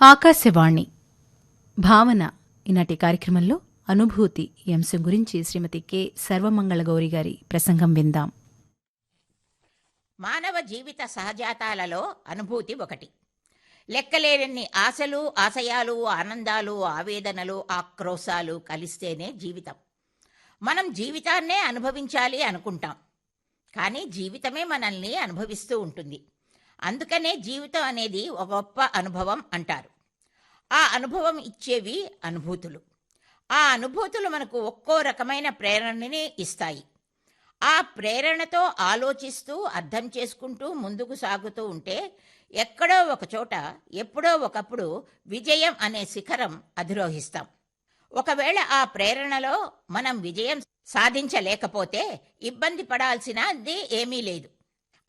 ఆకాశవాణి. భావన ఈనాటి కార్యక్రమంలో అనుభూతి ఈ అంశం గురించి శ్రీమతి కె. సర్వమంగళగౌరి గారి ప్రసంగం విందాం. మానవ జీవిత సహజాతాలలో అనుభూతి ఒకటి. లెక్కలేనన్ని ఆశలు ఆశయాలు ఆనందాలు ఆవేదనలు ఆక్రోశాలు కలిస్తేనే జీవితం. మనం జీవితాన్నే అనుభవించాలి అనుకుంటాం. కానీ జీవితమే మనల్ని అనుభవిస్తూ ఉంటుంది. అందుకనే జీవితం అనేది ఒక గొప్ప అనుభవం అంటారు. ఆ అనుభవం ఇచ్చేవి అనుభూతులు. ఆ అనుభూతులు మనకు ఒక్కో రకమైన ప్రేరణని ఇస్తాయి. ఆ ప్రేరణతో ఆలోచిస్తూ అర్థం చేసుకుంటూ ముందుకు సాగుతూ ఉంటే ఎక్కడో ఒక చోట ఎప్పుడో ఒకప్పుడు విజయం అనే శిఖరం అధిరోహిస్తాం. ఒకవేళ ఆ ప్రేరణలో మనం విజయం సాధించలేకపోతే ఇబ్బంది పడాల్సినది ఏమీ లేదు.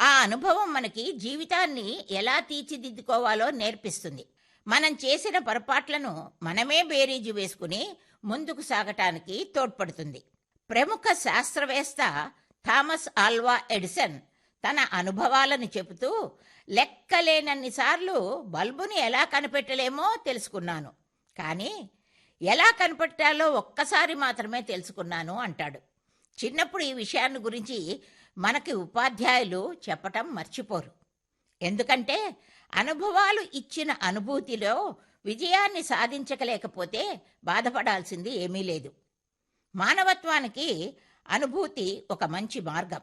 ఆ అనుభవం మనకి జీవితాన్ని ఎలా తీర్చిదిద్దుకోవాలో నేర్పిస్తుంది. మనం చేసిన పొరపాట్లను మనమే బేరీజు వేసుకుని ముందుకు సాగటానికి తోడ్పడుతుంది. ప్రముఖ శాస్త్రవేత్త థామస్ ఆల్వా ఎడిసన్ తన అనుభవాలను చెబుతూ లెక్కలేనన్నిసార్లు బల్బుని ఎలా కనిపెట్టలేమో తెలుసుకున్నాను. కానీ ఎలా కనిపెట్టాలో ఒక్కసారి మాత్రమే తెలుసుకున్నాను అంటాడు. చిన్నప్పుడు ఈ విషయాన్ని గురించి మనకి ఉపాధ్యాయులు చెప్పటం మర్చిపోరు. ఎందుకంటే అనుభవాలు ఇచ్చిన అనుభూతిలో విజయాన్ని సాధించకలేకపోతే బాధపడాల్సింది ఏమీ లేదు. మానవత్వానికి అనుభూతి ఒక మంచి మార్గం.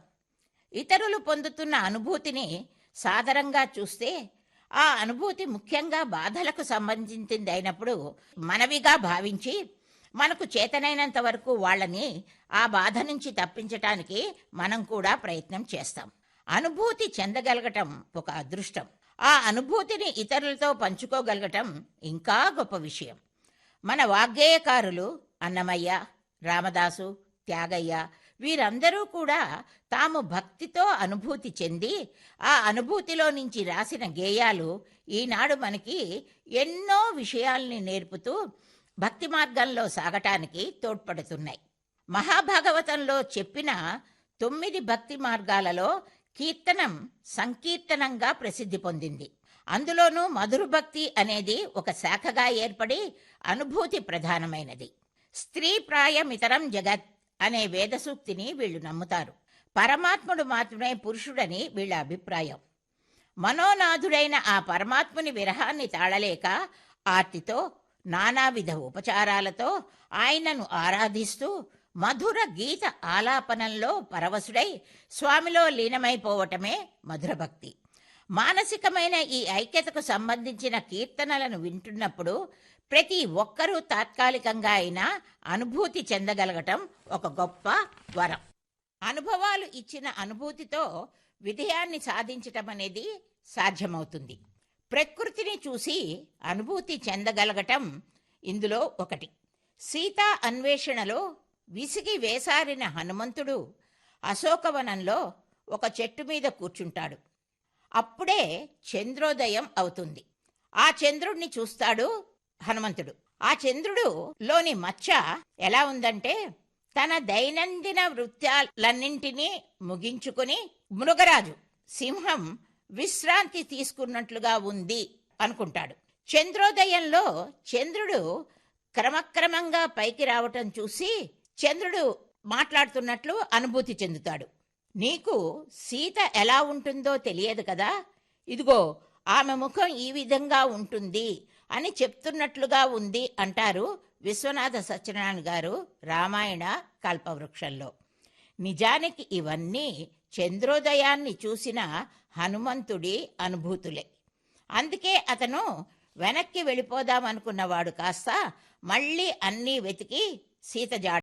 ఇతరులు పొందుతున్న అనుభూతిని సాదరంగా చూస్తే ఆ అనుభూతి ముఖ్యంగా బాధలకు సంబంధించింది అయినప్పుడు మనవిగా భావించి మనకు చేతనైనంత వరకు వాళ్ళని ఆ బాధ నుంచి తప్పించటానికి మనం కూడా ప్రయత్నం చేస్తాం. అనుభూతి చెందగలగటం ఒక అదృష్టం. ఆ అనుభూతిని ఇతరులతో పంచుకోగలగటం ఇంకా గొప్ప విషయం. మన వాగ్గేయకారులు అన్నమయ్య రామదాసు త్యాగయ్య వీరందరూ కూడా తాము భక్తితో అనుభూతి చెంది ఆ అనుభూతిలో నుంచి రాసిన గేయాలు ఈనాడు మనకి ఎన్నో విషయాల్ని నేర్పుతూ భక్తి మార్గంలో సాగటానికి తోడ్పడుతున్నాయి. మహాభాగవతంలో చెప్పిన తొమ్మిది భక్తి మార్గాలలో కీర్తనం సంకీర్తనంగా ప్రసిద్ధి పొందింది. అందులోనూ మధుర భక్తి అనేది ఒక శాఖగా ఏర్పడి అనుభూతి ప్రధానమైనది. స్త్రీ ప్రాయమితరం జగత్ అనే వేద సూక్తిని వీళ్ళు నమ్ముతారు. పరమాత్ముడు మాత్రమే పురుషుడని వీళ్ళ అభిప్రాయం. మనోనాథుడైన ఆ పరమాత్ముని విరహాన్ని తాళలేక ఆర్తితో నానావిధ ఉపచారాలతో ఆయనను ఆరాధిస్తూ మధుర గీత ఆలాపనంలో పరవశుడై స్వామిలో లీనమైపోవటమే మధుర భక్తి మానసికమైన ఈ ఐక్యతకు సంబంధించిన కీర్తనలను వింటున్నప్పుడు ప్రతి ఒక్కరూ తాత్కాలికంగా అయినా అనుభూతి చెందగలగటం ఒక గొప్ప వరం. అనుభవాలు ఇచ్చిన అనుభూతితో విజయాన్ని సాధించటం అనేది సాధ్యమవుతుంది. ప్రకృతిని చూసి అనుభూతి చెందగలగటం ఇందులో ఒకటి. సీతా అన్వేషణలో విసిగి వేసారిన హనుమంతుడు అశోకవనంలో ఒక చెట్టు మీద కూర్చుంటాడు. అప్పుడే చంద్రోదయం అవుతుంది. ఆ చంద్రుణ్ణి చూస్తాడు హనుమంతుడు. ఆ చంద్రుడు లోని మచ్చ ఎలా ఉందంటే తన దైనందిన వృత్యాలన్నింటినీ ముగించుకుని మృగరాజు సింహం విశ్రాంతి తీసుకున్నట్లుగా ఉంది అనుకుంటాడు. చంద్రోదయంలో చంద్రుడు క్రమక్రమంగా పైకి రావటం చూసి చంద్రుడు మాట్లాడుతున్నట్లు అనుభూతి చెందుతాడు. నీకు సీత ఎలా ఉంటుందో తెలియదు కదా? ఇదిగో ఆమె ముఖం ఈ విధంగా ఉంటుంది అని చెప్తున్నట్లుగా ఉంది అంటారు విశ్వనాథ సత్యనారాయణ గారు రామాయణ కల్పవృక్షంలో. నిజానికి ఇవన్నీ చంద్రోదయాన్ని చూసిన హనుమంతుడి అనుభూతులే. అందుకే అతను వెనక్కి వెళ్ళిపోదామనుకున్నవాడు కాస్త మళ్ళీ అన్నీ వెతికి సీత జాడ